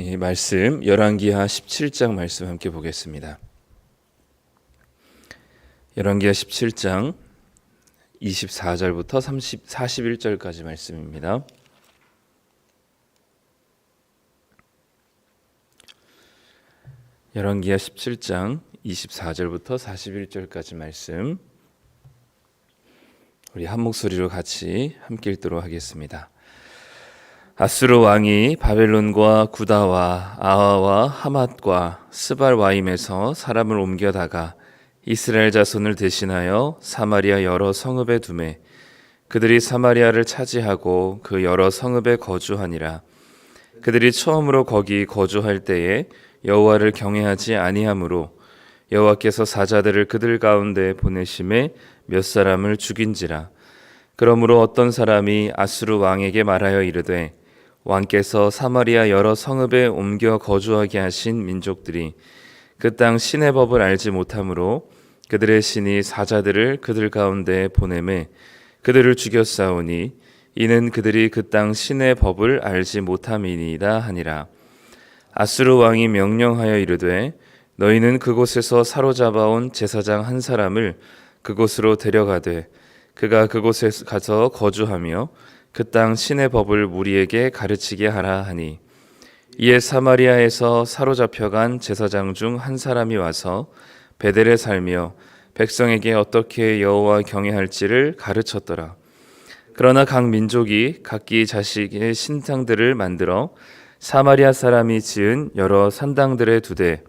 이 말씀 열왕기하 17장 말씀 함께 보겠습니다. 열왕기하 17장 24절부터 30 41절까지 말씀입니다. 열왕기하 17장 24절부터 41절까지 말씀 우리 한 목소리로 같이 함께 읽도록 하겠습니다. 아수르 왕이 바벨론과 구다와 아하와 하맛과 스발와임에서 사람을 옮겨다가 이스라엘 자손을 대신하여 사마리아 여러 성읍에 두매 그들이 사마리아를 차지하고 그 여러 성읍에 거주하니라. 그들이 처음으로 거기 거주할 때에 여호와를 경외하지 아니하므로 여호와께서 사자들을 그들 가운데 보내심에 몇 사람을 죽인지라. 그러므로 어떤 사람이 아수르 왕에게 말하여 이르되 왕께서 사마리아 여러 성읍에 옮겨 거주하게 하신 민족들이 그 땅 신의 법을 알지 못하므로 그들의 신이 사자들을 그들 가운데 보내매 그들을 죽였사오니 이는 그들이 그 땅 신의 법을 알지 못함이니이다 하니라. 아수르 왕이 명령하여 이르되 너희는 그곳에서 사로잡아온 제사장 한 사람을 그곳으로 데려가되 그가 그곳에 가서 거주하며 그 땅 신의 법을 무리에게 가르치게 하라 하니 이에 사마리아에서 사로잡혀간 제사장 중 한 사람이 와서 베델에 살며 백성에게 어떻게 여호와 경외할지를 가르쳤더라. 그러나 각 민족이 각기 자식의 신상들을 만들어 사마리아 사람이 지은 여러 산당들에 두되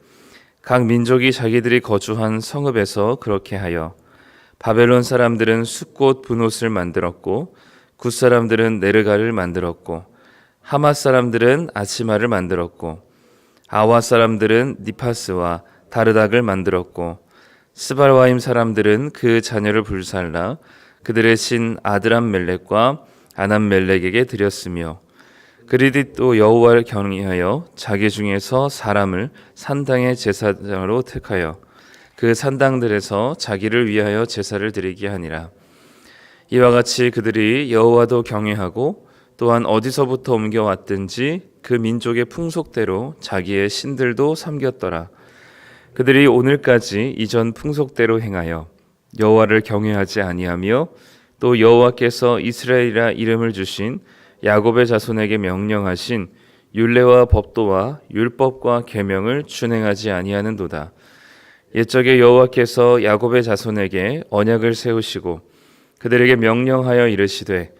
각 민족이 자기들이 거주한 성읍에서 그렇게 하여 바벨론 사람들은 숫꽃 분옷을 만들었고 굿 사람들은 네르가를 만들었고 하마 사람들은 아치마를 만들었고 아와 사람들은 니파스와 다르닥을 만들었고 스발와임 사람들은 그 자녀를 불살라 그들의 신 아드람 멜렉과 아남 멜렉에게 드렸으며 그들이 또 여호와를 경외하여 자기 중에서 사람을 산당의 제사장으로 택하여 그 산당들에서 자기를 위하여 제사를 드리게 하니라 이와 같이 그들이 여호와도 경외하고 또한 어디서부터 옮겨왔든지 그 민족의 풍속대로 자기의 신들도 섬겼더라 그들이 오늘까지 이전 풍속대로 행하여 여호와를 경외하지 아니하며 또 여호와께서 이스라엘이라 이름을 주신 야곱의 자손에게 명령하신 율례와 법도와 율법과 계명을 준행하지 아니하는도다. 옛적에 여호와께서 야곱의 자손에게 언약을 세우시고 그들에게 명령하여 이르시되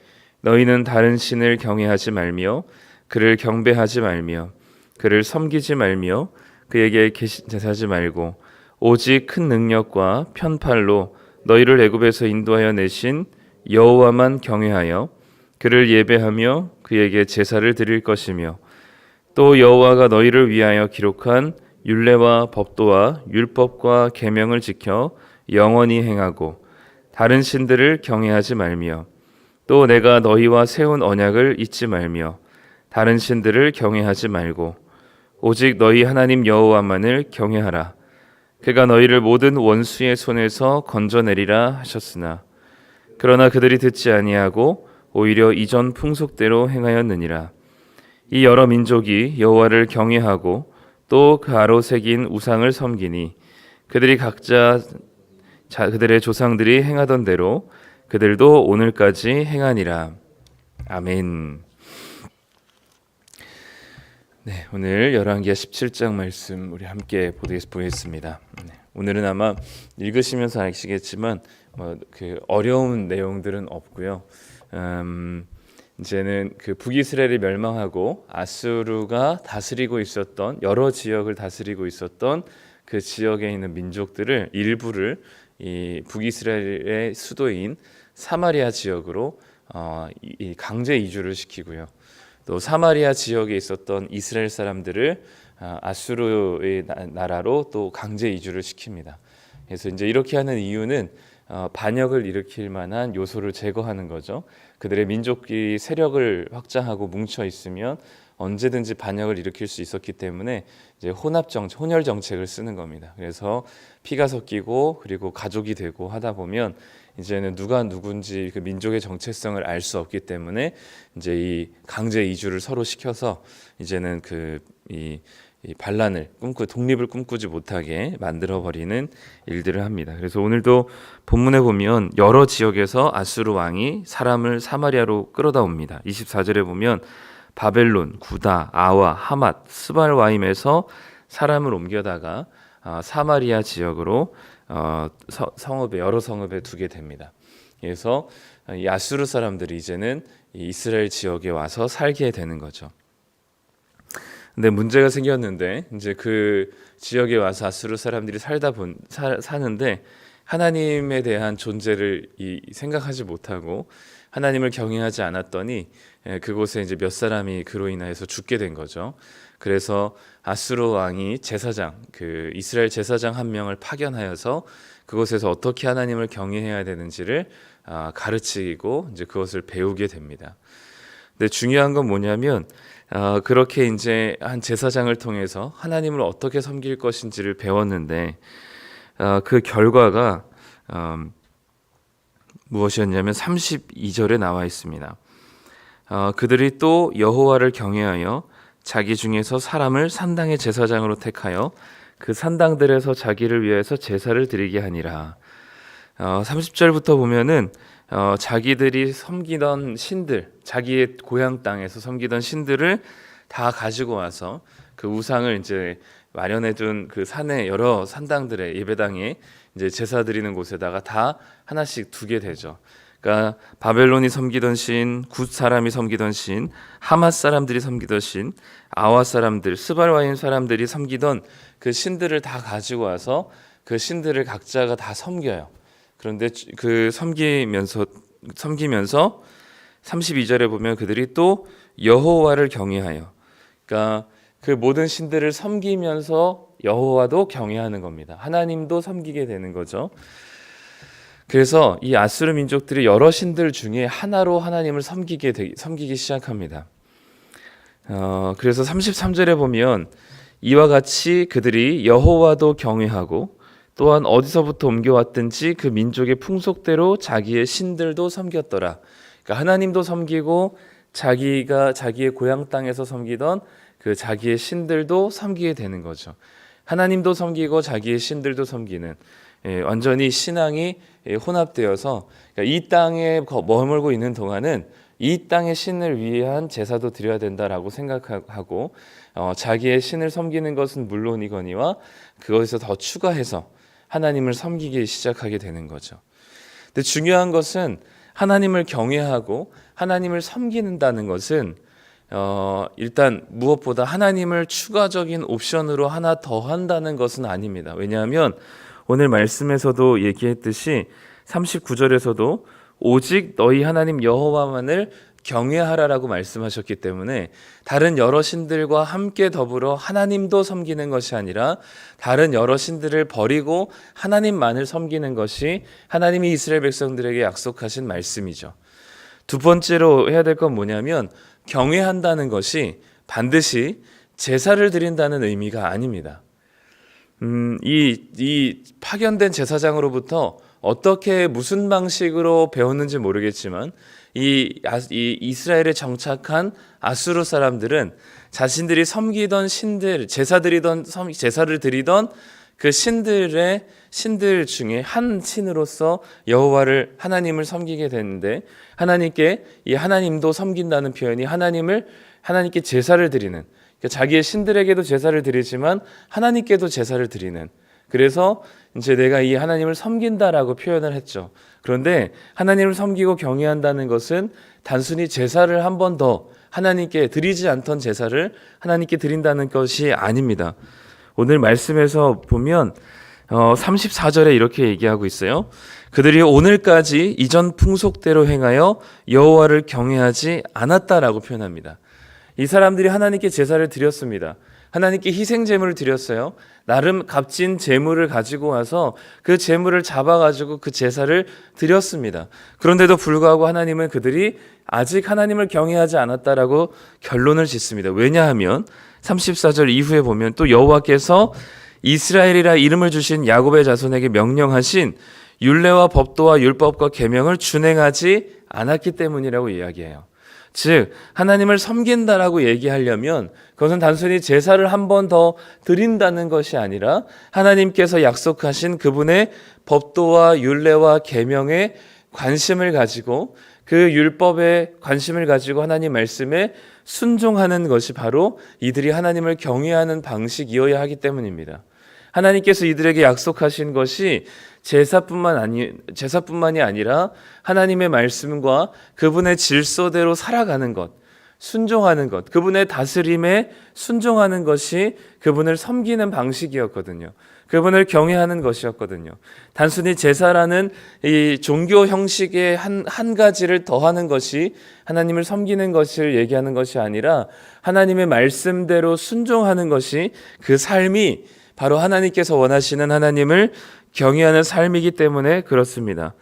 너희는 다른 신을 경외하지 말며 그를 경배하지 말며 그를 섬기지 말며 그에게 제사하지 말고 오직 큰 능력과 편팔로 너희를 애굽에서 인도하여 내신 여호와만 경외하여 그를 예배하며 그에게 제사를 드릴 것이며 또 여호와가 너희를 위하여 기록한 율례와 법도와 율법과 계명을 지켜 영원히 행하고 다른 신들을 경외하지 말며 또 내가 너희와 세운 언약을 잊지 말며 다른 신들을 경외하지 말고 오직 너희 하나님 여호와만을 경외하라 그가 너희를 모든 원수의 손에서 건져내리라 하셨으나 그러나 그들이 듣지 아니하고 오히려 이전 풍속대로 행하였느니라. 이 여러 민족이 여호와를 경외하고 또 그 아로 새긴 우상을 섬기니 그들이 각자 자, 그들의 조상들이 행하던 대로 그들도 오늘까지 행하니라. 아멘. 네, 오늘 열왕기하 17장 말씀 우리 함께 보겠습니다. 네, 오늘은 아마 읽으시면서 아시겠지만 뭐 그 어려운 내용들은 없고요. 음, 이제는 그 북이스라엘이 멸망하고 아수르가 다스리고 있었던 여러 지역을 다스리고 있었던 그 지역에 있는 민족들을 일부를 이 북이스라엘의 수도인 사마리아 지역으로 어, 이 강제 이주를 시키고요. 또 사마리아 지역에 있었던 이스라엘 사람들을 어, 아수르의 나라로 또 강제 이주를 시킵니다. 그래서 이제 이렇게 하는 이유는 어, 반역을 일으킬 만한 요소를 제거하는 거죠. 그들의 민족이 세력을 확장하고 뭉쳐 있으면 언제든지 반역을 일으킬 수 있었기 때문에 이제 혼합 정책, 혼혈 정책을 쓰는 겁니다. 그래서 피가 섞이고 그리고 가족이 되고 하다 보면 이제는 누가 누군지 그 민족의 정체성을 알 수 없기 때문에 이제 이 강제 이주를 서로 시켜서 이제는 그 이, 이 반란을 꿈꾸 독립을 꿈꾸지 못하게 만들어 버리는 일들을 합니다. 그래서 오늘도 본문에 보면 여러 지역에서 아수르 왕이 사람을 사마리아로 끌어다 옵니다. 24절에 보면 바벨론, 구다, 아와, 하맛, 스발와임에서 사람을 옮겨다가 아, 사마리아 지역으로 어, 서- 성읍에 여러 성읍에 두게 됩니다. 그래서 이 아수르 사람들이 이제는 이 이스라엘 지역에 와서 살게 되는 거죠. 근데 문제가 생겼는데 이제 그 지역에 와서 아수르 사람들이 살다 본 사, 사는데 하나님에 대한 존재를 이, 생각하지 못하고 하나님을 경외하지 않았더니 예, 그곳에 이제 몇 사람이 그로 인하여서 죽게 된 거죠. 그래서 아수르 왕이 제사장 그 이스라엘 제사장 한 명을 파견하여서 그곳에서 어떻게 하나님을 경외해야 되는지를 아, 가르치고 이제 그것을 배우게 됩니다. 근데 중요한 건 뭐냐면 아, 그렇게 이제 한 제사장을 통해서 하나님을 어떻게 섬길 것인지를 배웠는데 아, 그 결과가 음, 무엇이었냐면 32절에 나와 있습니다. 어, 그들이 또 여호와를 경외하여 자기 중에서 사람을 산당의 제사장으로 택하여 그 산당들에서 자기를 위해서 제사를 드리게 하니라. 어, 30절부터 보면은 어, 자기들이 섬기던 신들, 자기의 고향 땅에서 섬기던 신들을 다 가지고 와서 그 우상을 이제 마련해 둔 그 산의 여러 산당들의 예배당에 이제 제사 드리는 곳에다가 다 하나씩 두게 되죠. 그러니까 바벨론이 섬기던 신, 굿 사람이 섬기던 신, 하맛 사람들이 섬기던 신, 아와 사람들, 스발와임 사람들이 섬기던 그 신들을 다 가지고 와서 그 신들을 각자가 다 섬겨요. 그런데 그 섬기면서 섬기면서 32절에 보면 그들이 또 여호와를 경외하여 그러니까 그 모든 신들을 섬기면서 여호와도 경외하는 겁니다. 하나님도 섬기게 되는 거죠. 그래서 이 아수르 민족들이 여러 신들 중에 하나로 하나님을 섬기게 되, 섬기기 시작합니다. 어, 그래서 33절에 보면 이와 같이 그들이 여호와도 경외하고 또한 어디서부터 옮겨왔든지 그 민족의 풍속대로 자기의 신들도 섬겼더라. 그러니까 하나님도 섬기고 자기가 자기의 고향 땅에서 섬기던 그 자기의 신들도 섬기게 되는 거죠. 하나님도 섬기고 자기의 신들도 섬기는 예, 완전히 신앙이 예, 혼합되어서 그러니까 이 땅에 거- 머물고 있는 동안은 이 땅의 신을 위한 제사도 드려야 된다라고 생각하고 어, 자기의 신을 섬기는 것은 물론이거니와 그것에서 더 추가해서 하나님을 섬기기 시작하게 되는 거죠. 근데 중요한 것은 하나님을 경외하고 하나님을 섬기는다는 것은 어, 일단 무엇보다 하나님을 추가적인 옵션으로 하나 더 한다는 것은 아닙니다. 왜냐하면 오늘 말씀에서도 얘기했듯이 39절에서도 오직 너희 하나님 여호와만을 경외하라라고 말씀하셨기 때문에 다른 여러 신들과 함께 더불어 하나님도 섬기는 것이 아니라 다른 여러 신들을 버리고 하나님만을 섬기는 것이 하나님이 이스라엘 백성들에게 약속하신 말씀이죠. 두 번째로 해야 될 건 뭐냐면 경외한다는 것이 반드시 제사를 드린다는 의미가 아닙니다. 음, 이, 이 파견된 제사장으로부터 어떻게 무슨 방식으로 배웠는지 모르겠지만 이, 아, 이 이스라엘에 정착한 아수르 사람들은 자신들이 섬기던 신들, 제사 드리던 섬- 제사를 드리던 그 신들의 신들 중에 한 신으로서 여호와를 하나님을 섬기게 되는데 하나님께 이 하나님도 섬긴다는 표현이 하나님을 하나님께 제사를 드리는 자기의 신들에게도 제사를 드리지만 하나님께도 제사를 드리는 그래서 이제 내가 이 하나님을 섬긴다라고 표현을 했죠. 그런데 하나님을 섬기고 경외한다는 것은 단순히 제사를 한 번 더 하나님께 드리지 않던 제사를 하나님께 드린다는 것이 아닙니다. 오늘 말씀에서 보면 어, 34절에 이렇게 얘기하고 있어요. 그들이 오늘까지 이전 풍속대로 행하여 여호와를 경외하지 않았다라고 표현합니다. 이 사람들이 하나님께 제사를 드렸습니다. 하나님께 희생 제물을 드렸어요. 나름 값진 제물을 가지고 와서 그 제물을 잡아 가지고 그 제사를 드렸습니다. 그런데도 불구하고 하나님은 그들이 아직 하나님을 경외하지 않았다라고 결론을 짓습니다. 왜냐하면 34절 이후에 보면 또 여호와께서 이스라엘이라 이름을 주신 야곱의 자손에게 명령하신 율례와 법도와 율법과 계명을 준행하지 않았기 때문이라고 이야기해요. 즉 하나님을 섬긴다라고 얘기하려면 그것은 단순히 제사를 한 번 더 드린다는 것이 아니라 하나님께서 약속하신 그분의 법도와 율례와 계명에 관심을 가지고 그 율법에 관심을 가지고 하나님 말씀에 순종하는 것이 바로 이들이 하나님을 경외하는 방식이어야 하기 때문입니다. 하나님께서 이들에게 약속하신 것이 제사뿐만 아니 제사뿐만이 아니라 하나님의 말씀과 그분의 질서대로 살아가는 것, 순종하는 것, 그분의 다스림에 순종하는 것이 그분을 섬기는 방식이었거든요. 그분을 경외하는 것이었거든요. 단순히 제사라는 이 종교 형식의 한, 한 가지를 더하는 것이 하나님을 섬기는 것을 얘기하는 것이 아니라 하나님의 말씀대로 순종하는 것이 그 삶이 바로 하나님께서 원하시는 하나님을 경외하는 삶이기 때문에 그렇습니다.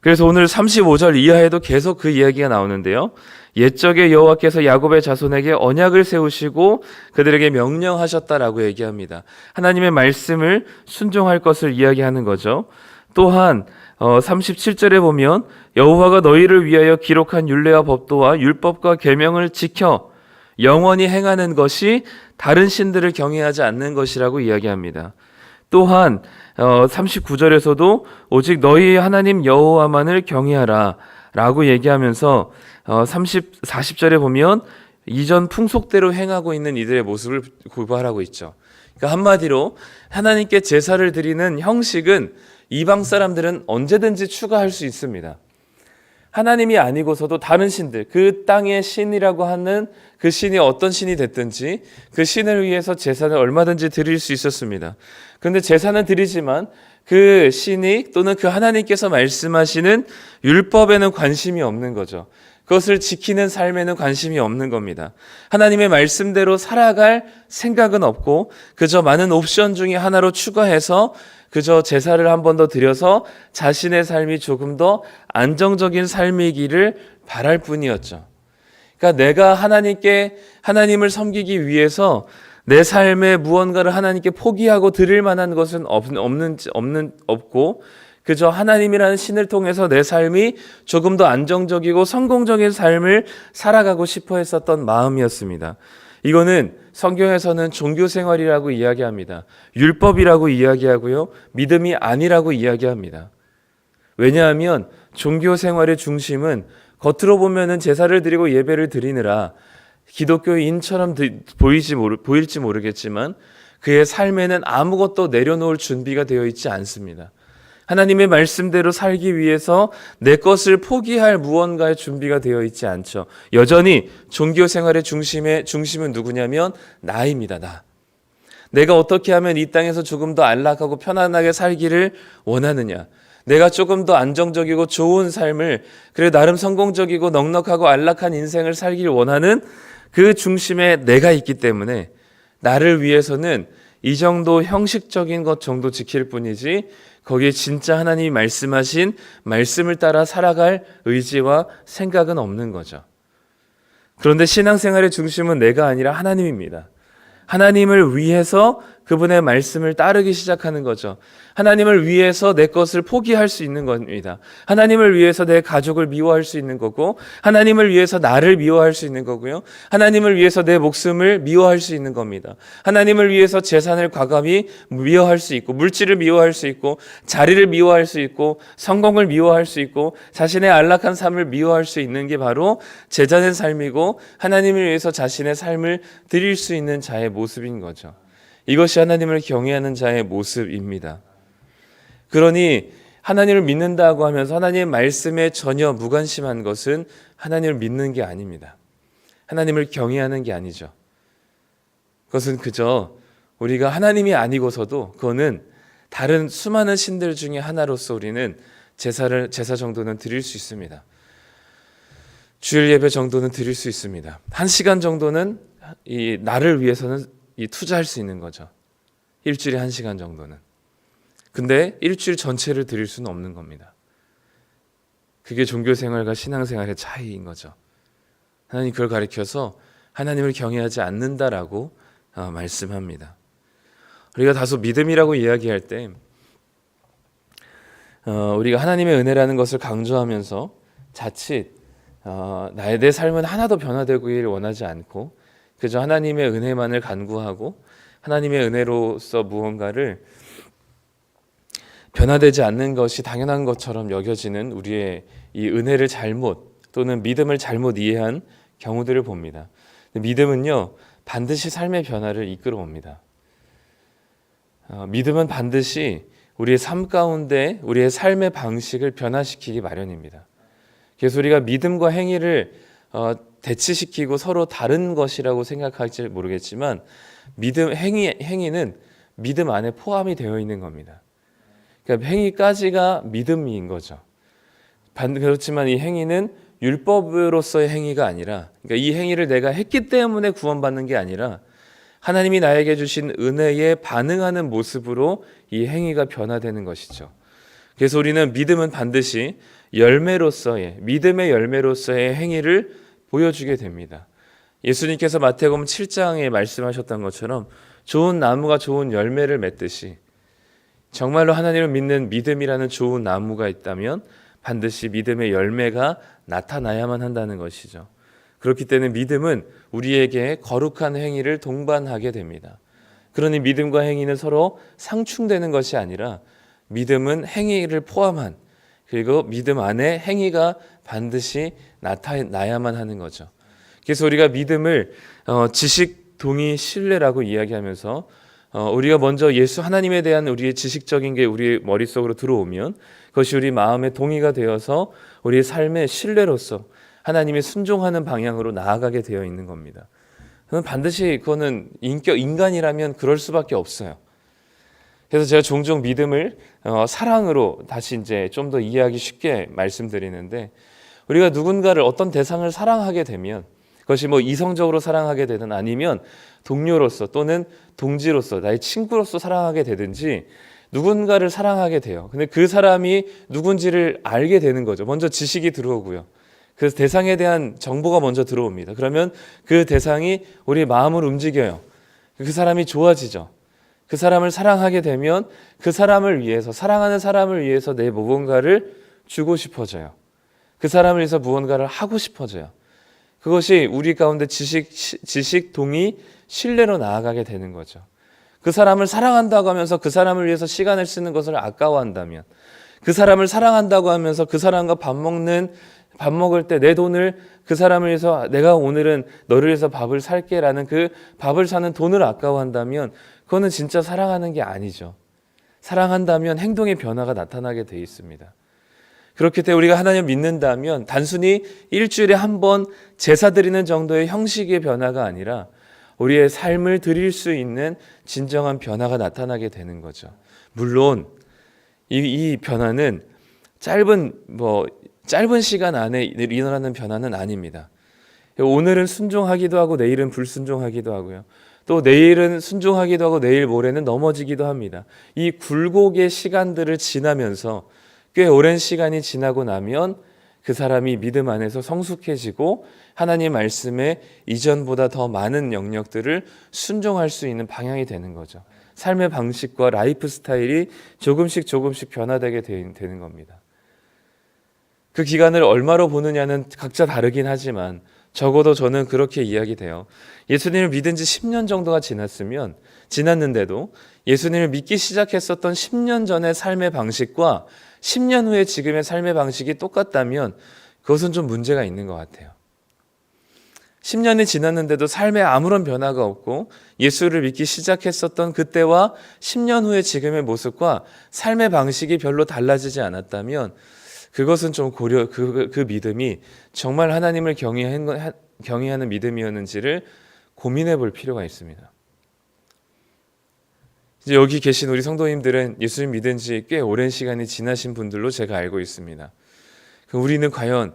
그래서 오늘 35절 이하에도 계속 그 이야기가 나오는데요. 옛적에 여호와께서 야곱의 자손에게 언약을 세우시고 그들에게 명령하셨다라고 얘기합니다. 하나님의 말씀을 순종할 것을 이야기하는 거죠. 또한 어, 37절에 보면 여호와가 너희를 위하여 기록한 율례와 법도와 율법과 계명을 지켜 영원히 행하는 것이 다른 신들을 경외하지 않는 것이라고 이야기합니다. 또한 어, 39절에서도 오직 너희 하나님 여호와만을 경외하라 라고 얘기하면서 어, 30, 40절에 보면 이전 풍속대로 행하고 있는 이들의 모습을 고발하고 있죠. 그러니까 한마디로 하나님께 제사를 드리는 형식은 이방 사람들은 언제든지 추가할 수 있습니다. 하나님이 아니고서도 다른 신들, 그 땅의 신이라고 하는 그 신이 어떤 신이 됐든지 그 신을 위해서 제사를 얼마든지 드릴 수 있었습니다. 그런데 제사는 드리지만 그 신이 또는 그 하나님께서 말씀하시는 율법에는 관심이 없는 거죠. 그것을 지키는 삶에는 관심이 없는 겁니다. 하나님의 말씀대로 살아갈 생각은 없고 그저 많은 옵션 중에 하나로 추가해서 그저 제사를 한 번 더 드려서 자신의 삶이 조금 더 안정적인 삶이기를 바랄 뿐이었죠. 그러니까 내가 하나님께 하나님을 섬기기 위해서 내 삶에 무언가를 하나님께 포기하고 드릴 만한 것은 없는 없는 없고 그저 하나님이라는 신을 통해서 내 삶이 조금 더 안정적이고 성공적인 삶을 살아가고 싶어 했었던 마음이었습니다. 이거는 성경에서는 종교 생활이라고 이야기합니다. 율법이라고 이야기하고요. 믿음이 아니라고 이야기합니다. 왜냐하면 종교 생활의 중심은 겉으로 보면은 제사를 드리고 예배를 드리느라 기독교인처럼 보이지 모르, 보일지 모르겠지만 그의 삶에는 아무것도 내려놓을 준비가 되어 있지 않습니다. 하나님의 말씀대로 살기 위해서 내 것을 포기할 무언가의 준비가 되어 있지 않죠. 여전히 종교 생활의 중심에 중심은 누구냐면 나입니다. 나. 내가 어떻게 하면 이 땅에서 조금 더 안락하고 편안하게 살기를 원하느냐? 내가 조금 더 안정적이고 좋은 삶을 그래 나름 성공적이고 넉넉하고 안락한 인생을 살기를 원하는 그 중심에 내가 있기 때문에 나를 위해서는 이 정도 형식적인 것 정도 지킬 뿐이지 거기에 진짜 하나님이 말씀하신 말씀을 따라 살아갈 의지와 생각은 없는 거죠. 그런데 신앙생활의 중심은 내가 아니라 하나님입니다. 하나님을 위해서 그분의 말씀을 따르기 시작하는 거죠. 하나님을 위해서 내 것을 포기할 수 있는 겁니다. 하나님을 위해서 내 가족을 미워할 수 있는 거고, 하나님을 위해서 나를 미워할 수 있는 거고요. 하나님을 위해서 내 목숨을 미워할 수 있는 겁니다. 하나님을 위해서 재산을 과감히 미워할 수 있고, 물질을 미워할 수 있고, 자리를 미워할 수 있고, 성공을 미워할 수 있고, 자신의 안락한 삶을 미워할 수 있는 게 바로 제자된 삶이고, 하나님을 위해서 자신의 삶을 드릴 수 있는 자의 모습인 거죠. 이것이 하나님을 경외하는 자의 모습입니다. 그러니 하나님을 믿는다고 하면서 하나님의 말씀에 전혀 무관심한 것은 하나님을 믿는 게 아닙니다. 하나님을 경외하는 게 아니죠. 그것은 그저 우리가 하나님이 아니고서도 그거는 다른 수많은 신들 중에 하나로서 우리는 제사를 제사 정도는 드릴 수 있습니다. 주일 예배 정도는 드릴 수 있습니다. 한 시간 정도는 이 나를 위해서는 이 투자할 수 있는 거죠. 일주일에 한 시간 정도는. 근데 일주일 전체를 드릴 수는 없는 겁니다. 그게 종교 생활과 신앙 생활의 차이인 거죠. 하나님 그걸 가리켜서 하나님을 경외하지 않는다라고 어, 말씀합니다. 우리가 다소 믿음이라고 이야기할 때 어, 우리가 하나님의 은혜라는 것을 강조하면서 자칫 어, 나의 내 삶은 하나도 변화되기를 원하지 않고 그저 하나님의 은혜만을 간구하고 하나님의 은혜로서 무언가를 변화되지 않는 것이 당연한 것처럼 여겨지는 우리의 이 은혜를 잘못 또는 믿음을 잘못 이해한 경우들을 봅니다. 믿음은요 반드시 삶의 변화를 이끌어 옵니다. 어, 믿음은 반드시 우리의 삶 가운데 우리의 삶의 방식을 변화시키기 마련입니다. 그래서 우리가 믿음과 행위를 어, 대치시키고 서로 다른 것이라고 생각할지 모르겠지만 믿음 행위 행위는 믿음 안에 포함이 되어 있는 겁니다. 그러니까 행위까지가 믿음인 거죠. 반 그렇지만 이 행위는 율법으로서의 행위가 아니라 그러니까 이 행위를 내가 했기 때문에 구원받는 게 아니라 하나님이 나에게 주신 은혜에 반응하는 모습으로 이 행위가 변화되는 것이죠. 그래서 우리는 믿음은 반드시 열매로서의 믿음의 열매로서의 행위를 보여주게 됩니다. 예수님께서 마태복음 7장에 말씀하셨던 것처럼 좋은 나무가 좋은 열매를 맺듯이 정말로 하나님을 믿는 믿음이라는 좋은 나무가 있다면 반드시 믿음의 열매가 나타나야만 한다는 것이죠. 그렇기 때문에 믿음은 우리에게 거룩한 행위를 동반하게 됩니다. 그러니 믿음과 행위는 서로 상충되는 것이 아니라 믿음은 행위를 포함한 그리고 믿음 안에 행위가 반드시 나타나야만 하는 거죠. 그래서 우리가 믿음을 어, 지식, 동의, 신뢰라고 이야기하면서 어, 우리가 먼저 예수 하나님에 대한 우리의 지식적인 게 우리 머릿속으로 들어오면 그것이 우리 마음의 동의가 되어서 우리의 삶의 신뢰로서 하나님이 순종하는 방향으로 나아가게 되어 있는 겁니다. 그건 반드시 그거는 인격 인간이라면 그럴 수밖에 없어요. 그래서 제가 종종 믿음을 어, 사랑으로 다시 이제 좀 더 이해하기 쉽게 말씀드리는데 우리가 누군가를 어떤 대상을 사랑하게 되면 그것이 뭐 이성적으로 사랑하게 되든 아니면 동료로서 또는 동지로서 나의 친구로서 사랑하게 되든지 누군가를 사랑하게 돼요. 근데 그 사람이 누군지를 알게 되는 거죠. 먼저 지식이 들어오고요. 그 대상에 대한 정보가 먼저 들어옵니다. 그러면 그 대상이 우리 마음을 움직여요. 그 사람이 좋아지죠. 그 사람을 사랑하게 되면 그 사람을 위해서 사랑하는 사람을 위해서 내 무언가를 주고 싶어져요. 그 사람을 위해서 무언가를 하고 싶어져요. 그것이 우리 가운데 지식 지식 동의 신뢰로 나아가게 되는 거죠. 그 사람을 사랑한다고 하면서 그 사람을 위해서 시간을 쓰는 것을 아까워한다면 그 사람을 사랑한다고 하면서 그 사람과 밥 먹는 밥 먹을 때 내 돈을 그 사람을 위해서 내가 오늘은 너를 위해서 밥을 살게라는 그 밥을 사는 돈을 아까워한다면 그거는 진짜 사랑하는 게 아니죠. 사랑한다면 행동의 변화가 나타나게 돼 있습니다. 그렇기 때문에 우리가 하나님 믿는다면 단순히 일주일에 한 번 제사 드리는 정도의 형식의 변화가 아니라 우리의 삶을 드릴 수 있는 진정한 변화가 나타나게 되는 거죠. 물론 이, 이 변화는 짧은 뭐 짧은 시간 안에 일어나는 변화는 아닙니다. 오늘은 순종하기도 하고 내일은 불순종하기도 하고요. 또 내일은 순종하기도 하고 내일 모레는 넘어지기도 합니다. 이 굴곡의 시간들을 지나면서 꽤 오랜 시간이 지나고 나면 그 사람이 믿음 안에서 성숙해지고 하나님 말씀에 이전보다 더 많은 영역들을 순종할 수 있는 방향이 되는 거죠. 삶의 방식과 라이프 스타일이 조금씩 조금씩 변화되게 되는 겁니다. 그 기간을 얼마로 보느냐는 각자 다르긴 하지만 적어도 저는 그렇게 이야기돼요. 예수님을 믿은 지 10년 정도가 지났으면 지났는데도 예수님을 믿기 시작했었던 10년 전의 삶의 방식과 10년 후에 지금의 삶의 방식이 똑같다면 그것은 좀 문제가 있는 것 같아요. 10년이 지났는데도 삶에 아무런 변화가 없고 예수를 믿기 시작했었던 그때와 10년 후에 지금의 모습과 삶의 방식이 별로 달라지지 않았다면 그것은 좀 고려 그, 그 믿음이 정말 하나님을 경외한, 경외하는 믿음이었는지를 고민해 볼 필요가 있습니다. 이제 여기 계신 우리 성도님들은 예수님 믿은 지 꽤 오랜 시간이 지나신 분들로 제가 알고 있습니다. 우리는 과연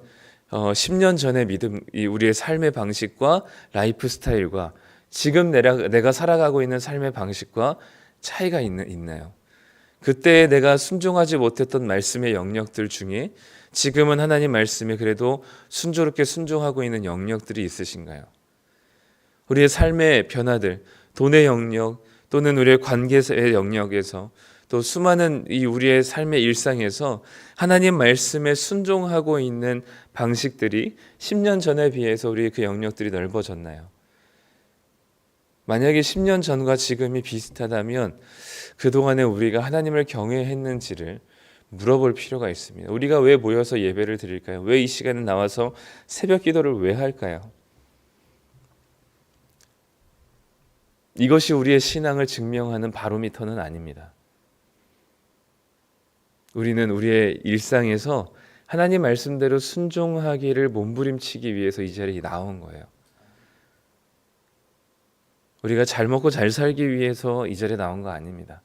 어, 10년 전의 믿음, 우리의 삶의 방식과 라이프 스타일과 지금 내가, 살아가고 있는 삶의 방식과 차이가 있, 있나요? 그때 내가 순종하지 못했던 말씀의 영역들 중에 지금은 하나님 말씀에 그래도 순조롭게 순종하고 있는 영역들이 있으신가요? 우리의 삶의 변화들, 돈의 영역, 또는 우리의 관계의 영역에서 또 수많은 이 우리의 삶의 일상에서 하나님 말씀에 순종하고 있는 방식들이 10년 전에 비해서 우리의 그 영역들이 넓어졌나요? 만약에 10년 전과 지금이 비슷하다면 그동안에 우리가 하나님을 경외했는지를 물어볼 필요가 있습니다. 우리가 왜 모여서 예배를 드릴까요? 왜 이 시간에 나와서 새벽 기도를 왜 할까요? 이것이 우리의 신앙을 증명하는 바로미터는 아닙니다. 우리는 우리의 일상에서 하나님 말씀대로 순종하기를 몸부림치기 위해서 이 자리에 나온 거예요. 우리가 잘 먹고 잘 살기 위해서 이 자리에 나온 거 아닙니다.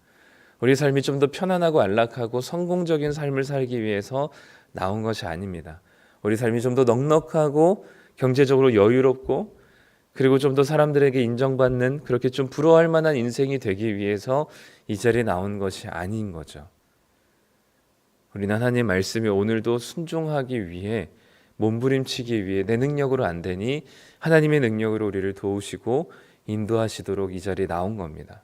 우리 삶이 좀 더 편안하고 안락하고 성공적인 삶을 살기 위해서 나온 것이 아닙니다. 우리 삶이 좀 더 넉넉하고 경제적으로 여유롭고 그리고 좀 더 사람들에게 인정받는 그렇게 좀 부러워할 만한 인생이 되기 위해서 이 자리에 나온 것이 아닌 거죠. 우리는 하나님 말씀이 오늘도 순종하기 위해 몸부림치기 위해 내 능력으로 안 되니 하나님의 능력으로 우리를 도우시고 인도하시도록 이 자리에 나온 겁니다.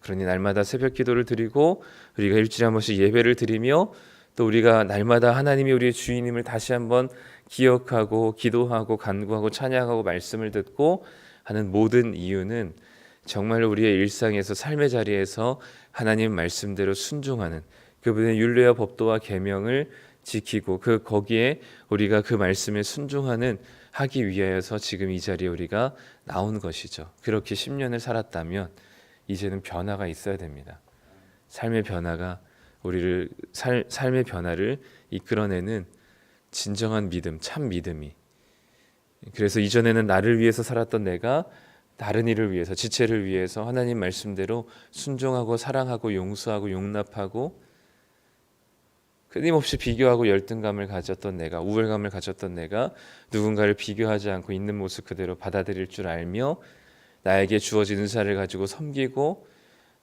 그러니 날마다 새벽 기도를 드리고 우리가 일주일에 한 번씩 예배를 드리며 또 우리가 날마다 하나님이 우리의 주인임을 다시 한번 기억하고 기도하고 간구하고 찬양하고 말씀을 듣고 하는 모든 이유는 정말 우리의 일상에서 삶의 자리에서 하나님 말씀대로 순종하는 그분의 율례와 법도와 계명을 지키고 그 거기에 우리가 그 말씀에 순종하는 하기 위하여서 지금 이 자리에 우리가 나온 것이죠. 그렇게 10년을 살았다면 이제는 변화가 있어야 됩니다. 삶의 변화가 우리를 살, 삶의 변화를 이끌어내는 진정한 믿음, 참 믿음이. 그래서 이전에는 나를 위해서 살았던 내가 다른 일을 위해서, 지체를 위해서 하나님 말씀대로 순종하고 사랑하고 용서하고 용납하고 끊임없이 비교하고 열등감을 가졌던 내가, 우월감을 가졌던 내가 누군가를 비교하지 않고 있는 모습 그대로 받아들일 줄 알며 나에게 주어진 은사를 가지고 섬기고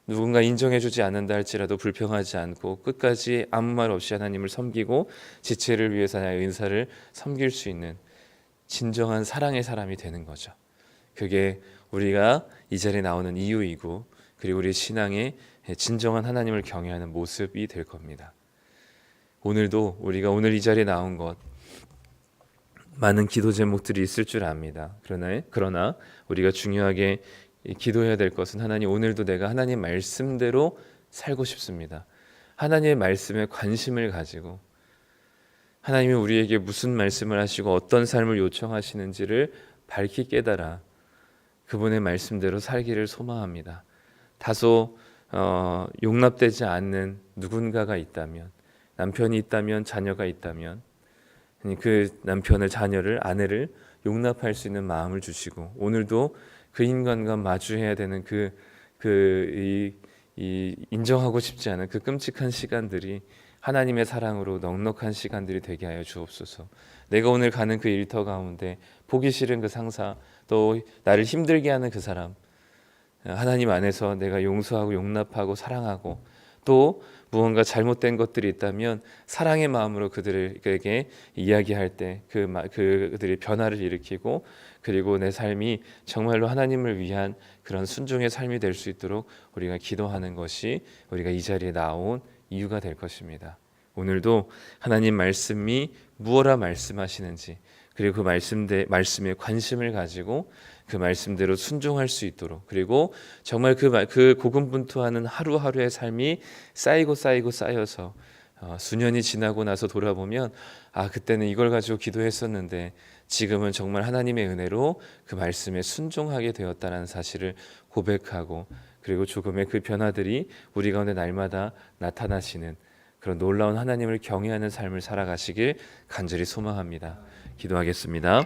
누군가 인정해주지 않는다 할지라도 불평하지 않고 끝까지 아무 말 없이 하나님을 섬기고 지체를 위해서 나의 은사를 섬길 수 있는 진정한 사랑의 사람이 되는 거죠. 그게 우리가 이 자리에 나오는 이유이고 그리고 우리 신앙의 진정한 하나님을 경외하는 모습이 될 겁니다. 오늘도 우리가 오늘 이 자리에 나온 것 많은 기도 제목들이 있을 줄 압니다. 그러나 그러나 우리가 중요하게 기도해야 될 것은 하나님 오늘도 내가 하나님 말씀대로 살고 싶습니다. 하나님의 말씀에 관심을 가지고 하나님이 우리에게 무슨 말씀을 하시고 어떤 삶을 요청하시는지를 밝히 깨달아 그분의 말씀대로 살기를 소망합니다. 다소 어, 용납되지 않는 누군가가 있다면 남편이 있다면 자녀가 있다면 그 남편을 자녀를 아내를 용납할 수 있는 마음을 주시고 오늘도 그 인간과 마주해야 되는 그그이 인정하고 싶지 않은 그 끔찍한 시간들이 하나님의 사랑으로 넉넉한 시간들이 되게 하여 주옵소서. 내가 오늘 가는 그 일터 가운데 보기 싫은 그 상사 또 나를 힘들게 하는 그 사람 하나님 안에서 내가 용서하고 용납하고 사랑하고 또 무언가 잘못된 것들이 있다면 사랑의 마음으로 그들에게 이야기할 때 그 그들이 변화를 일으키고 그리고 내 삶이 정말로 하나님을 위한 그런 순종의 삶이 될 수 있도록 우리가 기도하는 것이 우리가 이 자리에 나온 이유가 될 것입니다. 오늘도 하나님 말씀이 무엇라 말씀하시는지 그리고 그 말씀대 말씀에 관심을 가지고 그 말씀대로 순종할 수 있도록 그리고 정말 그, 그 고군분투하는 하루하루의 삶이 쌓이고 쌓이고 쌓여서 어, 수년이 지나고 나서 돌아보면 아 그때는 이걸 가지고 기도했었는데 지금은 정말 하나님의 은혜로 그 말씀에 순종하게 되었다는 사실을 고백하고 그리고 조금의 그 변화들이 우리 가운데 날마다 나타나시는 그런 놀라운 하나님을 경외하는 삶을 살아가시길 간절히 소망합니다. 기도하겠습니다.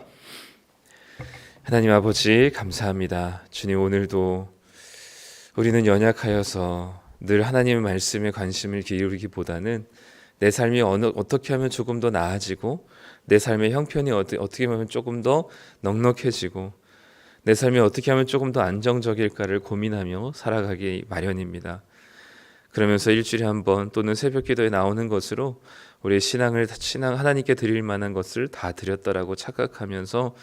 하나님 아버지 감사합니다. 주님 오늘도 우리는 연약하여서 늘 하나님의 말씀에 관심을 기울이기보다는 내 삶이 어느, 어떻게 하면 조금 더 나아지고 내 삶의 형편이 어떻게 하면 조금 더 넉넉해지고 내 삶이 어떻게 하면 조금 더 안정적일까를 고민하며 살아가기 마련입니다. 그러면서 일주일에 한 번 또는 새벽 기도에 나오는 것으로 우리의 신앙을 신앙 하나님께 드릴 만한 것을 다 드렸다라고 착각하면서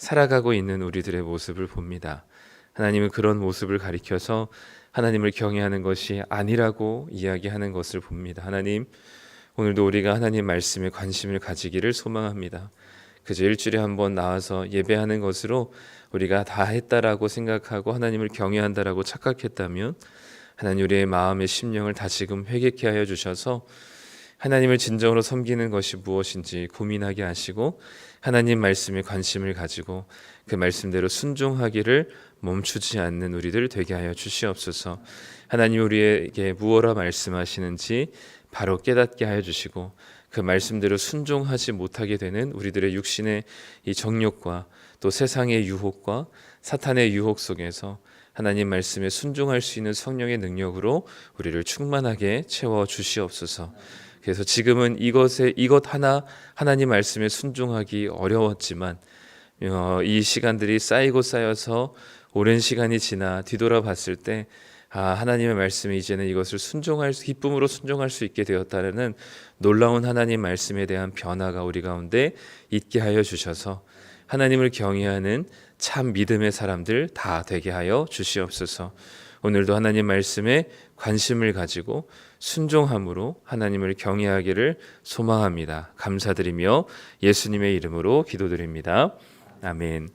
살아가고 있는 우리들의 모습을 봅니다. 하나님은 그런 모습을 가리켜서 하나님을 경외하는 것이 아니라고 이야기하는 것을 봅니다. 하나님, 오늘도 우리가 하나님 말씀에 관심을 가지기를 소망합니다. 그저 일주일에 한 번 나와서 예배하는 것으로 우리가 다 했다라고 생각하고 하나님을 경외한다라고 착각했다면 하나님 우리의 마음의 심령을 다시금 회개케 하여 주셔서 하나님을 진정으로 섬기는 것이 무엇인지 고민하게 하시고 하나님 말씀에 관심을 가지고 그 말씀대로 순종하기를 멈추지 않는 우리들 되게 하여 주시옵소서. 하나님 우리에게 무엇라 말씀하시는지 바로 깨닫게 하여 주시고 그 말씀대로 순종하지 못하게 되는 우리들의 육신의 이 정욕과 또 세상의 유혹과 사탄의 유혹 속에서 하나님 말씀에 순종할 수 있는 성령의 능력으로 우리를 충만하게 채워 주시옵소서. 그래서 지금은 이것에 이것 하나 하나님 말씀에 순종하기 어려웠지만 어, 이 시간들이 쌓이고 쌓여서 오랜 시간이 지나 뒤돌아봤을 때 아, 하나님의 말씀에 이제는 이것을 순종할 수, 기쁨으로 순종할 수 있게 되었다는 놀라운 하나님 말씀에 대한 변화가 우리 가운데 있게 하여 주셔서 하나님을 경외하는 참 믿음의 사람들 다 되게 하여 주시옵소서. 오늘도 하나님 말씀에 관심을 가지고 순종함으로 하나님을 경외하기를 소망합니다. 감사드리며 예수님의 이름으로 기도드립니다. 아멘.